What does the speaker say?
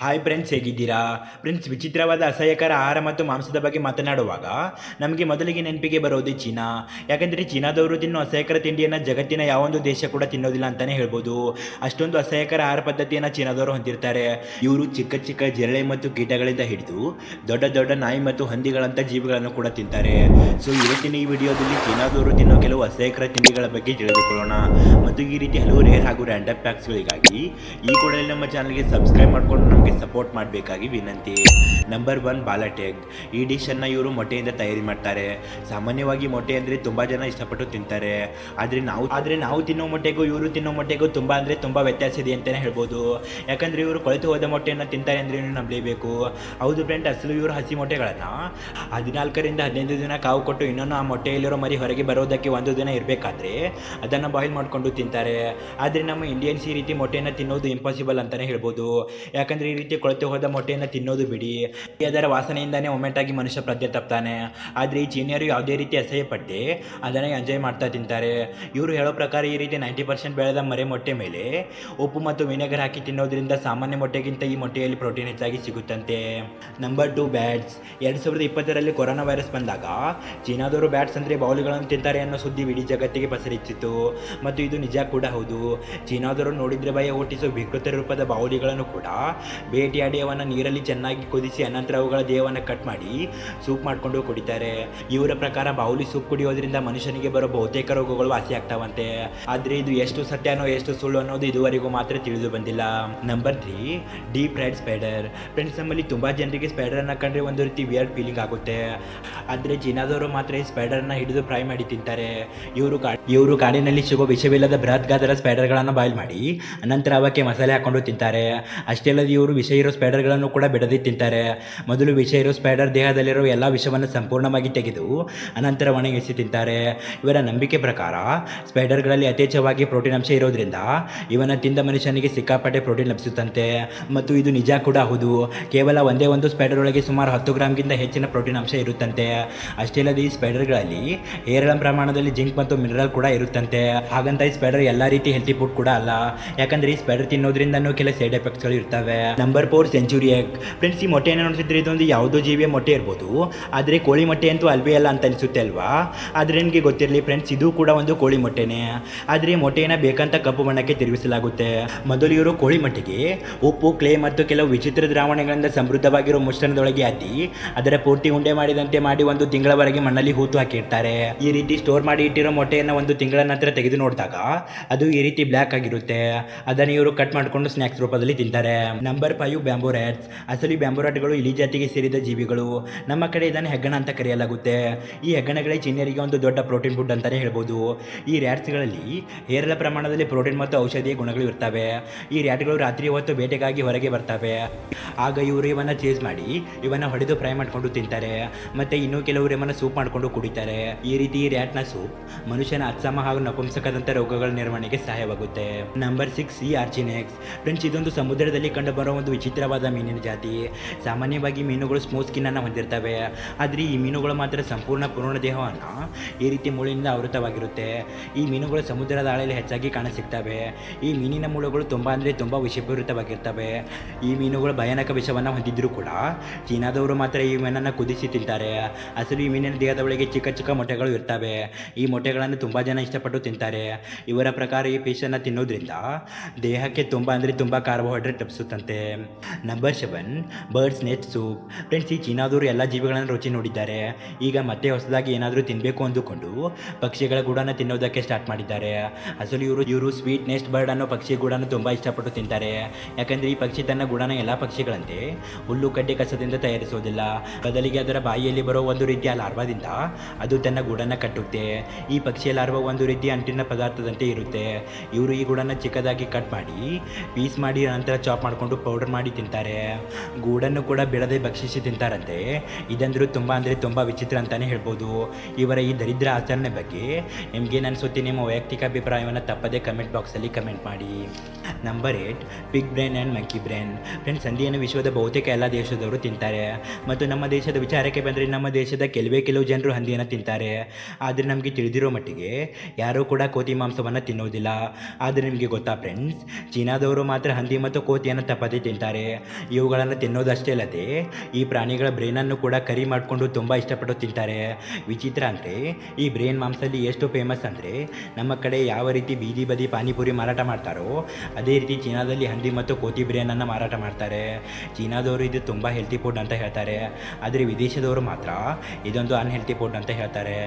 Hi friends ಹೇಗಿದ್ದೀರಾ? Friends ವಿಚಿತ್ರವಾದ ಅಸಹ್ಯಕರ ಆಹಾರ ಮತ್ತು ಮಾಂಸದ ಬಗ್ಗೆ ಮಾತನಾಡುವಾಗ ನಮಗೆ ಮೊದಲಿಗೆ ನೆನಪಿಗೆ ಬರೋದು ಚೀನಾ. ಯಾಕಂದರೆ ಚೀನಾದವರು ತಿನ್ನೋ ಅಸಹ್ಯಕರ ತಿಂಡಿಯನ್ನು ಜಗತ್ತಿನ ಯಾವೊಂದು ದೇಶ ಕೂಡ ತಿನ್ನೋದಿಲ್ಲ ಅಂತಲೇ ಹೇಳ್ಬೋದು. ಅಷ್ಟೊಂದು ಅಸಹ್ಯಕರ ಆಹಾರ ಪದ್ಧತಿಯನ್ನು ಚೀನಾದವರು ಹೊಂದಿರ್ತಾರೆ. ಇವರು ಚಿಕ್ಕ ಚಿಕ್ಕ ಜಿರಳೆ ಮತ್ತು ಕೀಟಗಳಿಂದ ಹಿಡಿದು ದೊಡ್ಡ ದೊಡ್ಡ ನಾಯಿ ಮತ್ತು ಹಂದಿಗಳಂಥ ಜೀವಿಗಳನ್ನು ಕೂಡ ತಿಂತಾರೆ. ಸೊ ಇವತ್ತಿನ ಈ ವಿಡಿಯೋದಲ್ಲಿ ಚೀನಾದವರು ತಿನ್ನೋ ಕೆಲವು ಅಸಹ್ಯಕರ ತಿಂಡಿಗಳ ಬಗ್ಗೆ ತಿಳಿದುಕೊಳ್ಳೋಣ. ಮತ್ತು ಈ ರೀತಿ ಹಲವು ರೇರ್ ಹಾಗೂ ರ್ಯಾಂಡಮ್ ಪ್ಯಾಕ್ಸ್ಗಳಿಗಾಗಿ ಈ ಕೂಡಲೇ ನಮ್ಮ ಚಾನಲ್ಗೆ ಸಬ್ಸ್ಕ್ರೈಬ್ ಮಾಡಿಕೊಂಡು ನಮಗೆ ಸಪೋರ್ಟ್ ಮಾಡಬೇಕಾಗಿ ವಿನಂತಿ. Number one balut egg. ಈ ಡಿಶನ್ನು ಇವರು ಮೊಟ್ಟೆಯಿಂದ ತಯಾರಿ ಮಾಡ್ತಾರೆ. ಸಾಮಾನ್ಯವಾಗಿ ಮೊಟ್ಟೆ ಅಂದರೆ ತುಂಬ ಜನ ಇಷ್ಟಪಟ್ಟು ತಿಂತಾರೆ. ಆದರೆ ನಾವು ಆದರೆ ನಾವು ತಿನ್ನೋ ಮೊಟ್ಟೆಗೂ ಇವರು ತಿನ್ನೋ ಮೊಟ್ಟೆಗೂ ತುಂಬ ಅಂದರೆ ತುಂಬ ವ್ಯತ್ಯಾಸ ಇದೆ ಅಂತಲೇ ಹೇಳ್ಬೋದು. ಯಾಕಂದರೆ ಇವರು ಕೊಳೆತು ಹೋದ ಮೊಟ್ಟೆಯನ್ನು ತಿಂತಾರೆ ಅಂದರೆ ನಂಬಲೇಬೇಕು. ಹೌದು ಫ್ರೆಂಡ್ ಅಸಲು ಇವರು ಹಸಿ ಮೊಟ್ಟೆಗಳನ್ನು ಹದಿನಾಲ್ಕರಿಂದ ಹದಿನೈದು ದಿನ ಕಾವು ಕೊಟ್ಟು ಇನ್ನೊಂದು ಆ ಮೊಟ್ಟೆಯಲ್ಲಿರೋ ಮರಿ ಹೊರಗೆ ಬರೋದಕ್ಕೆ ಒಂದು ದಿನ ಇರಬೇಕಾದ್ರೆ ಅದನ್ನು ಬಾಯ್ಲ್ ಮಾಡಿಕೊಂಡು ತಿಂತಾರೆ. ಆದರೆ ನಮ್ಮ ಇಂಡಿಯನ್ಸ್ ಈ ರೀತಿ ಮೊಟ್ಟೆಯನ್ನು ತಿನ್ನೋದು ಇಂಪಾಸಿಬಲ್ ಅಂತಲೇ ಹೇಳ್ಬೋದು. ಯಾಕಂದರೆ ರೀತಿ ಕೊಳೆತು ಹೋದ ಮೊಟ್ಟೆಯನ್ನು ತಿನ್ನೋದು ಬಿಡಿ. ಅದರ ವಾಸನೆಯಿಂದಾನೇ ಮೊಮೆಂಟ್ ಆಗಿ ಮನುಷ್ಯ ಪ್ರಜ್ಞೆ ತಪ್ತಾನೆ. ಆದರೆ ಈ ಚೀನಿಯರು ಯಾವುದೇ ರೀತಿ ಅಸಹ್ಯ ಪಟ್ಟು ಅದನ್ನು ಎಂಜಾಯ್ ಮಾಡ್ತಾ ತಿಂತಾರೆ. ಇವರು ಹೇಳೋ ಪ್ರಕಾರ ಈ ರೀತಿ ನೈಂಟಿ ಪರ್ಸೆಂಟ್ ಬೆಳೆದ ಮರೆ ಮೊಟ್ಟೆ ಮೇಲೆ ಉಪ್ಪು ಮತ್ತು ವಿನೆಗರ್ ಹಾಕಿ ತಿನ್ನೋದ್ರಿಂದ ಸಾಮಾನ್ಯ ಮೊಟ್ಟೆಗಿಂತ ಈ ಮೊಟ್ಟೆಯಲ್ಲಿ ಪ್ರೋಟೀನ್ ಹೆಚ್ಚಾಗಿ ಸಿಗುತ್ತಂತೆ. ನಂಬರ್ ಟು ಬ್ಯಾಟ್ಸ್ ಎರಡು ಸಾವಿರದ ಇಪ್ಪತ್ತರಲ್ಲಿ ಕೊರೋನಾ ವೈರಸ್ ಬಂದಾಗ ಚೀನಾದವರು ಬ್ಯಾಟ್ಸ್ ಅಂದರೆ ಬೌಲ್ಗಳನ್ನು ತಿಂತಾರೆ ಅನ್ನೋ ಸುದ್ದಿ ಇಡೀ ಜಗತ್ತಿಗೆ ಪಸರಿಸಿತ್ತು ಮತ್ತು ಇದು ನಿಜ ಕೂಡ ಹೌದು. ಚೀನಾದವರು ನೋಡಿದ್ರೆ ಭಯ ಹುಟ್ಟಿಸುವ ವಿಕೃತ ರೂಪದ ಬೌಲಿಗಳನ್ನು ಕೂಡ ಬೇಟೆಯಾಡಿ ಅವನ್ನು ನೀರಲ್ಲಿ ಚೆನ್ನಾಗಿ ಕುದಿಸಿ, ಅನಂತರ ಅವುಗಳ ದೇಹವನ್ನು ಕಟ್ ಮಾಡಿ ಸೂಪ್ ಮಾಡಿಕೊಂಡು ಕುಡಿತಾರೆ. ಇವರ ಪ್ರಕಾರ ಬಾವುಲಿ ಸೂಪ್ ಕುಡಿಯೋದ್ರಿಂದ ಮನುಷ್ಯನಿಗೆ ಬರೋ ಬಹುತೇಕ ರೋಗಗಳು ವಾಸಿ ಆಗ್ತಾವಂತೆ. ಆದರೆ ಇದು ಎಷ್ಟು ಸತ್ಯನೋ, ಎಷ್ಟು ಸುಳ್ಳು ಅನ್ನೋದು ಇದುವರೆಗೂ ಮಾತ್ರ ತಿಳಿದು ಬಂದಿಲ್ಲ. Number three deep fried spider friends ನಮ್ಮಲ್ಲಿ ತುಂಬ ಜನರಿಗೆ ಸ್ಪೈಡರನ್ನು ಕಂಡ್ರೆ ಒಂದು ರೀತಿ ವಿಯರ್ಡ್ ಫೀಲಿಂಗ್ ಆಗುತ್ತೆ. ಆದರೆ ಚೀನಾದವರು ಮಾತ್ರ ಈ ಸ್ಪೈಡರ್ನ ಹಿಡಿದು ಫ್ರೈ ಮಾಡಿ ತಿಂತಾರೆ. ಇವರು ಇವರು ಕಾಡಿನಲ್ಲಿ ಸಿಗೋ ವಿಷವಿಲ್ಲದ ಬೃಹತ್ ಗಾತ್ರದ ಸ್ಪೈಡರ್ಗಳನ್ನು ಬಾಯ್ಲ್ ಮಾಡಿ ನಂತರ ಅವಕ್ಕೆ ಮಸಾಲೆ ಹಾಕೊಂಡು ತಿಂತಾರೆ. ಅಷ್ಟೇ ಅಲ್ಲದೆ ಇವರು ವಿಷ ಇರೋ ಸ್ಪೈಡರ್ಗಳನ್ನು ಕೂಡ ಬಿಡದೆ ತಿಂತಾರೆ. ಮೊದಲು ವಿಷ ಇರೋ ಸ್ಪೈಡರ್ ದೇಹದಲ್ಲಿರೋ ಎಲ್ಲ ವಿಷವನ್ನು ಸಂಪೂರ್ಣವಾಗಿ ತೆಗೆದು ಅನಂತರ ಒಣಗಿಸಿ ತಿಂತಾರೆ. ಇವರ ನಂಬಿಕೆ ಪ್ರಕಾರ ಸ್ಪೈಡರ್ಗಳಲ್ಲಿ ಯಥೇಚ್ಛವಾಗಿ ಪ್ರೋಟೀನ್ ಅಂಶ ಇರೋದ್ರಿಂದ ಇವನ್ನ ತಿಂದ ಮನುಷ್ಯನಿಗೆ ಸಿಕ್ಕಾಪಟ್ಟೆ ಪ್ರೋಟೀನ್ ಲಭಿಸುತ್ತಂತೆ. ಮತ್ತು ಇದು ನಿಜ ಕೂಡ ಹೌದು. ಕೇವಲ ಒಂದೇ ಒಂದು ಸ್ಪೈಡರ್ ಒಳಗೆ ಸುಮಾರು ಹತ್ತು ಗ್ರಾಮ್ಗಿಂತ ಹೆಚ್ಚಿನ ಪ್ರೋಟೀನ್ ಅಂಶ ಇರುತ್ತಂತೆ. ಅಷ್ಟೇ ಅಲ್ಲದೆ ಈ ಸ್ಪೈಡರ್ಗಳಲ್ಲಿ ಹೇರಳ ಪ್ರಮಾಣದಲ್ಲಿ ಜಿಂಕ್ ಮತ್ತು ಮಿನರಲ್ ಕೂಡ ಇರುತ್ತಂತೆ. ಹಾಗಂತ ಈ ಸ್ಪೈಡರ್ ಎಲ್ಲ ರೀತಿ ಹೆಲ್ತಿ ಫುಡ್ ಕೂಡ ಅಲ್ಲ. ಯಾಕಂದ್ರೆ ಈ ಸ್ಪೈಡರ್ ತಿನ್ನೋದ್ರಿಂದ ಕೆಲ ಸೈಡ್ ಎಫೆಕ್ಟ್ಸ್ಗಳು ಇರ್ತವೆ. Number four century egg friends ಈ ಮೊಟ್ಟೆಯನ್ನು ನೋಡ್ತಿದ್ರೆ ಇದೊಂದು ಯಾವುದೋ ಜೀವಿಯ ಮೊಟ್ಟೆ ಇರ್ಬೋದು. ಆದರೆ ಕೋಳಿ ಮೊಟ್ಟೆ ಅಂತೂ ಅಲ್ವೇ ಅಲ್ಲ ಅಂತ ಅನಿಸುತ್ತೆ ಅಲ್ವಾ? ಆದರೆ ನಿಮಗೆ ಗೊತ್ತಿರಲಿ ಫ್ರೆಂಡ್ಸ್ ಇದು ಕೂಡ ಒಂದು ಕೋಳಿ ಮೊಟ್ಟೆನೇ. ಆದರೆ ಮೊಟ್ಟೆಯನ್ನು ಬೇಕಂತ ಕಪ್ಪು ಬಣ್ಣಕ್ಕೆ ತಿರುಗಿಸಲಾಗುತ್ತೆ. ಮೊದಲು ಇವರು ಕೋಳಿ ಮೊಟ್ಟೆಗೆ ಉಪ್ಪು, ಕ್ಲೇ ಮತ್ತು ಕೆಲವು ವಿಚಿತ್ರ ದ್ರಾವಣಗಳಿಂದ ಸಮೃದ್ಧವಾಗಿರೋ ಮಿಶ್ರಣದೊಳಗೆ ಅದ್ದಿ, ಅದರ ಪೂರ್ತಿ ಉಂಡೆ ಮಾಡಿದಂತೆ ಮಾಡಿ ಒಂದು ತಿಂಗಳವರೆಗೆ ಮಣ್ಣಲ್ಲಿ ಹೂತು ಹಾಕಿರ್ತಾರೆ. ಈ ರೀತಿ ಸ್ಟೋರ್ ಮಾಡಿ ಇಟ್ಟಿರೋ ಮೊಟ್ಟೆಯನ್ನು ಒಂದು ತಿಂಗಳ ನಂತರ ತೆಗೆದು ನೋಡಿದಾಗ ಅದು ಈ ರೀತಿ ಬ್ಲ್ಯಾಕ್ ಆಗಿರುತ್ತೆ. ಅದನ್ನು ಇವರು ಕಟ್ ಮಾಡಿಕೊಂಡು ಸ್ನ್ಯಾಕ್ಸ್ ರೂಪದಲ್ಲಿ ತಿಂತಾರೆ. ನಂಬರ್ ಫೈವ್ ಬ್ಯಾಂಬೋ ರ್ಯಾಟ್ಸ್ ಅಸಲಿ ಇಲಿ ಜಾತಿಗೆ ಸೇರಿದ ಜೀವಿಗಳು. ನಮ್ಮ ಕಡೆ ಇದನ್ನು ಹೆಗ್ಗಣ ಅಂತ ಕರೆಯಲಾಗುತ್ತೆ. ಈ ಹೆಗ್ಗಣಗಳೇ ಚೀನಿಯರಿಗೆ ಒಂದು ದೊಡ್ಡ ಪ್ರೋಟೀನ್ ಫುಡ್ ಅಂತಾನೆ ಹೇಳ್ಬೋದು. ಈ ರ್ಯಾಟ್ಸ್ಗಳಲ್ಲಿ ಹೇರಳ ಪ್ರಮಾಣದಲ್ಲಿ ಪ್ರೋಟೀನ್ ಮತ್ತು ಔಷಧೀಯ ಗುಣಗಳು ಇರ್ತವೆ. ಈ ರ್ಯಾಟ್ಗಳು ರಾತ್ರಿ ಹೊತ್ತು ಬೇಟೆಗಾಗಿ ಹೊರಗೆ ಬರ್ತವೆ. ಆಗ ಇವರು ಇವನ್ನ ಚೇಸ್ ಮಾಡಿ, ಇವನ್ನ ಹೊಡೆದು ಫ್ರೈ ಮಾಡ್ಕೊಂಡು ತಿಂತಾರೆ. ಮತ್ತೆ ಇನ್ನೂ ಕೆಲವರು ಇವನ್ನ ಸೂಪ್ ಮಾಡಿಕೊಂಡು ಕುಡಿತಾರೆ. ಈ ರೀತಿ ಈ ರ್ಯಾಟ್ನ ಸೂಪ್ ಮನುಷ್ಯನ ಅತ್ಸಮ ಹಾಗೂ ನಪುಂಸಕದಂತ ರೋಗಗಳ ನಿರ್ವಹಣೆಗೆ ಸಹಾಯವಾಗುತ್ತೆ. ನಂಬರ್ ಸಿಕ್ಸ್ ಈ ಆರ್ಚಿನೆಕ್ಸ್. ಫ್ರೆಂಡ್ಸ್, ಇದೊಂದು ಸಮುದ್ರದಲ್ಲಿ ಕಂಡುಬರುವ ಒಂದು ವಿಚಿತ್ರವಾದ ಮೀನಿನ ಜಾತಿ. ಸಾಮಾನ್ಯವಾಗಿ ಮೀನುಗಳು ಸ್ಮೂತ್ ಸ್ಕಿನ್ನನ್ನು ಹೊಂದಿರ್ತವೆ. ಆದರೆ ಈ ಮೀನುಗಳು ಮಾತ್ರ ಸಂಪೂರ್ಣ ಪೂರ್ಣ ದೇಹವನ್ನು ಈ ರೀತಿ ಮುಳ್ಳಿನಿಂದ ಆವೃತವಾಗಿರುತ್ತೆ. ಈ ಮೀನುಗಳು ಸಮುದ್ರದ ಆಳಲ್ಲಿ ಹೆಚ್ಚಾಗಿ ಕಾಣಸಿಗ್ತವೆ. ಈ ಮೀನಿನ ಮುಳುಗಳು ತುಂಬ ಅಂದರೆ ತುಂಬ ವಿಷಪೂರಿತವಾಗಿರ್ತವೆ. ಈ ಮೀನುಗಳು ಭಯಾನಕ ವಿಷವನ್ನು ಹೊಂದಿದ್ದರೂ ಕೂಡ ಚೀನಾದವರು ಮಾತ್ರ ಈ ಮೀನನ್ನು ಕುದಿಸಿ ತಿಂತಾರೆ. ಅಸಲು ಈ ಮೀನಿನ ದೇಹದ ಒಳಗೆ ಚಿಕ್ಕ ಚಿಕ್ಕ ಮೊಟ್ಟೆಗಳು ಇರ್ತವೆ. ಈ ಮೊಟ್ಟೆಗಳನ್ನು ತುಂಬ ಜನ ಇಷ್ಟಪಟ್ಟು ತಿಂತಾರೆ. ಇವರ ಪ್ರಕಾರ ಈ ಫಿಶನ್ನು ತಿನ್ನೋದ್ರಿಂದ ದೇಹಕ್ಕೆ ತುಂಬ ಅಂದರೆ ತುಂಬ carbohydrate ಲಭಿಸುತ್ತಂತೆ. Number seven birds nest soup friends ಈ ಚೀನಾದವರು ಎಲ್ಲ ಜೀವಿಗಳನ್ನು ರುಚಿ ನೋಡಿದ್ದಾರೆ. ಈಗ ಮತ್ತೆ ಹೊಸದಾಗಿ ಏನಾದರೂ ತಿನ್ನಬೇಕು ಅಂದುಕೊಂಡು ಪಕ್ಷಿಗಳ ಗೂಡನ್ನು ತಿನ್ನೋದಕ್ಕೆ ಸ್ಟಾರ್ಟ್ ಮಾಡಿದ್ದಾರೆ. ಅಸಲು ಇವರು ಇವರು ಸ್ವೀಟ್ ನೆಸ್ಟ್ ಬರ್ಡ್ ಅನ್ನೋ ಪಕ್ಷಿ ಗೂಡನ್ನು ತುಂಬ ಇಷ್ಟಪಟ್ಟು ತಿಂತಾರೆ. ಯಾಕಂದರೆ ಈ ಪಕ್ಷಿ ತನ್ನ ಗೂಡನ ಎಲ್ಲ ಪಕ್ಷಿಗಳಂತೆ ಹುಲ್ಲು, ಕಡ್ಡಿ, ಕಸದಿಂದ ತಯಾರಿಸೋದಿಲ್ಲ. ಬದಲಿಗೆ ಅದರ ಬಾಯಿಯಲ್ಲಿ ಬರೋ ಒಂದು ರೀತಿಯ ಲಾರ್ವಾದಿಂದ ಅದು ತನ್ನ ಗೂಡನ್ನು ಕಟ್ಟುತ್ತೆ. ಈ ಪಕ್ಷಿಯ ಲಾರ್ವ ಒಂದು ರೀತಿಯ ಅಂಟಿನ ಪದಾರ್ಥದಂತೆ ಇರುತ್ತೆ. ಇವರು ಈ ಗೂಡನ್ನು ಚಿಕ್ಕದಾಗಿ ಕಟ್ ಮಾಡಿ, ಪೀಸ್ ಮಾಡಿ, ನಂತರ ಚಾಪ್ ಮಾಡಿಕೊಂಡು ಪೌಡರ್ ಮಾಡಿ ತಿಂತಾರೆ. ಗೂಡನ್ನು ಕೂಡ ಬಿಡದೆ ಭಕ್ಷಿಸಿ ತಿಂತಾರಂತೆ. ಇದಂದರೂ ತುಂಬ ಅಂದರೆ ತುಂಬ ವಿಚಿತ್ರ ಅಂತಲೇ ಹೇಳ್ಬೋದು. ಇವರ ಈ ದರಿದ್ರ ಆಚರಣೆ ಬಗ್ಗೆ ನಿಮಗೇನು ಅನಿಸುತ್ತೆ ನಿಮ್ಮ ವೈಯಕ್ತಿಕ ಅಭಿಪ್ರಾಯವನ್ನು ತಪ್ಪದೇ ಕಮೆಂಟ್ ಬಾಕ್ಸಲ್ಲಿ ಕಮೆಂಟ್ ಮಾಡಿ. Number eight pig brain and monkey brain friends ಸಂಧಿಯನ್ನು ವಿಶ್ವದ ಬಹುತೇಕ ಎಲ್ಲ ದೇಶದವರು ತಿಂತಾರೆ. ಮತ್ತು ನಮ್ಮ ದೇಶದ ವಿಚಾರಕ್ಕೆ ಬಂದರೆ ನಮ್ಮ ದೇಶದ ಕೆಲವೇ ಕೆಲವು ಜನರು ಹಂದಿಯನ್ನು ತಿಂತಾರೆ. ಆದರೆ ನಮಗೆ ತಿಳಿದಿರೋ ಮಟ್ಟಿಗೆ ಯಾರೂ ಕೂಡ ಕೋತಿ ಮಾಂಸವನ್ನು ತಿನ್ನೋದಿಲ್ಲ. ಆದರೆ ನಿಮಗೆ ಗೊತ್ತಾ ಫ್ರೆಂಡ್ಸ್ ಚೀನಾದವರು ಮಾತ್ರ ಹಂದಿ ಮತ್ತು ಕೋತಿಯನ್ನು ತಪ್ಪದೇ ತಿಂತಾರೆ. ಇವುಗಳನ್ನು ತಿನ್ನೋದಷ್ಟೇ ಅಲ್ಲದೆ, ಈ ಪ್ರಾಣಿಗಳ ಬ್ರೇನನ್ನು ಕೂಡ ಕರಿ ಮಾಡಿಕೊಂಡು ತುಂಬ ಇಷ್ಟಪಟ್ಟು ತಿಂತಾರೆ. ವಿಚಿತ್ರ ಅಂದರೆ, ಈ ಬ್ರೇನ್ ಮಾಂಸದಲ್ಲಿ ಎಷ್ಟು ಫೇಮಸ್ ಅಂದರೆ, ನಮ್ಮ ಕಡೆ ಯಾವ ರೀತಿ ಬೀದಿ ಬದಿ ಪಾನಿಪುರಿ ಮಾರಾಟ ಮಾಡ್ತಾರೋ, ಅದೇ ರೀತಿ ಚೀನಾದಲ್ಲಿ ಹಂದಿ ಮತ್ತು ಕೋತಿ ಬ್ರೇನನ್ನು ಮಾರಾಟ ಮಾಡ್ತಾರೆ. ಚೀನಾದವರು ಇದು ತುಂಬ ಹೆಲ್ತಿ ಫುಡ್ ಅಂತ ಹೇಳ್ತಾರೆ. ಆದರೆ ವಿದೇಶದವರು ಮಾತ್ರ ಇದೊಂದು ಅನ್ಹೆಲ್ತಿ ಫುಡ್ ಅಂತ ಹೇಳ್ತಾರೆ.